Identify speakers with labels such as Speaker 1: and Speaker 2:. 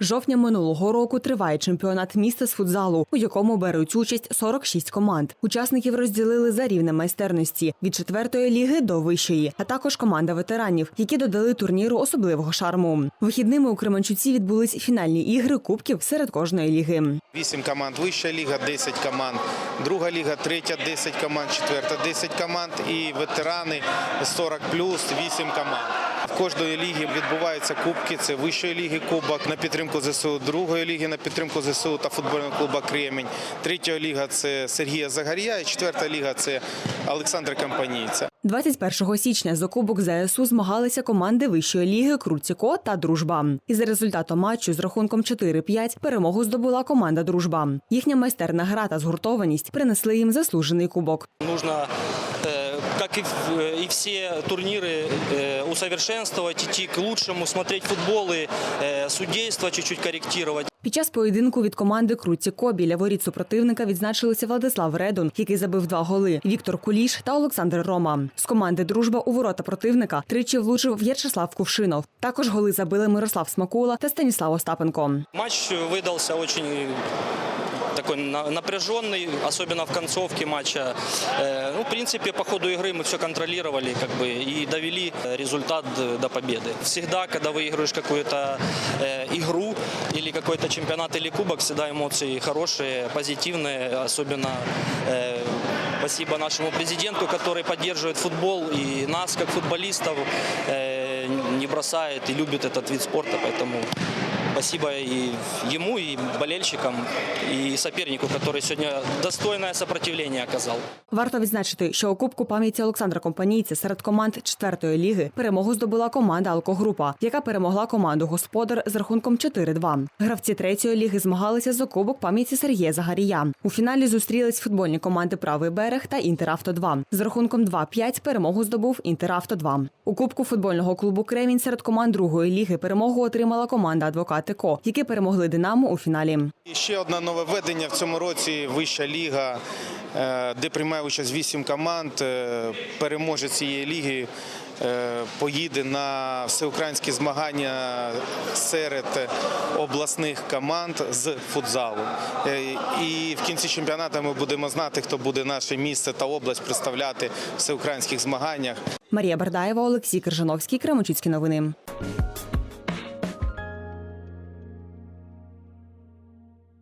Speaker 1: Жовтня минулого року триває чемпіонат міста з футзалу, у якому беруть участь 46 команд. Учасників розділили за рівнем майстерності від четвертої ліги до вищої, а також команда ветеранів, які додали турніру особливого шарму. Вихідними у Кременчуці відбулись фінальні ігри кубків серед кожної ліги.
Speaker 2: Вісім команд, вища ліга, 10 команд, друга ліга, третя 10 команд, четверта 10 команд і ветерани 40 плюс 8 команд. Кожної ліги відбуваються кубки. Це вищої ліги кубок на підтримку ЗСУ, другої ліги на підтримку ЗСУ та футбольного клубу Кремінь. Третя ліга це Сергія Загарія, і четверта ліга це Олександра Компанійця.
Speaker 1: 21 січня за кубок ЗСУ змагалися команди вищої ліги Круціко та Дружба. І за результатом матчу з рахунком 4-5 перемогу здобула команда Дружба. Їхня майстерна гра та згуртованість принесли їм заслужений кубок.
Speaker 3: Нужно, как и, в- э, и все турниры, э, усовершенствовать, идти к лучшему, смотреть футболы, э, судейство чуть-чуть корректировать.
Speaker 1: Під час поєдинку від команди Круціко біля воріт супротивника відзначилися Владислав Редун, який забив два голи, Віктор Куліш та Олександр Рома. З команди Дружба у ворота противника тричі влучив В'ячеслав Кувшинов. Також голи забили Мирослав Смакула та Станіслав Остапенко.
Speaker 3: Матч выдался очень такой на- напряженный, особенно в концовке матча. Э, Ну, в принципе, по ходу игры мы все контролировали как бы, и довели э, результат д- до победы. Всегда, когда выигрываешь какую-то э, игру или какой-то чемпионат или кубок, всегда эмоции хорошие, позитивные. Особенно э, спасибо нашему президенту, который поддерживает футбол и нас, как футболистов, э, не бросает и любит этот вид спорта. Поэтому Спасибо и ему, и болельщикам, и сопернику, который сегодня достойное сопротивление оказал.
Speaker 1: Варто відзначити, що у Кубку пам'яті Олександра Компанійця серед команд четвертої ліги перемогу здобула команда Алкогрупа, яка перемогла команду Господар з рахунком 4-2. Гравці третьої ліги змагалися за Кубок пам'яті Сергія Загарія. У фіналі зустрілись футбольні команди Правий берег та Інтеравто 2 З рахунком 2-5 перемогу здобув Інтеравто 2 У Кубку футбольного клубу Кремінь серед команд другої ліги перемогу отримала команда Адвокати Ко, які перемогли Динамо у фіналі.
Speaker 2: І ще одне нове введення в цьому році вища ліга, е, де приймає участь вісім команд. Е, Переможець цієї ліги е, поїде на всеукраїнські змагання серед обласних команд з футзалу. І в кінці чемпіонату ми будемо знати, хто буде наше місце та область представляти в всеукраїнських змаганнях.
Speaker 1: Марія Бардаєва, Олексій Киржановський, Кременчуцькі новини.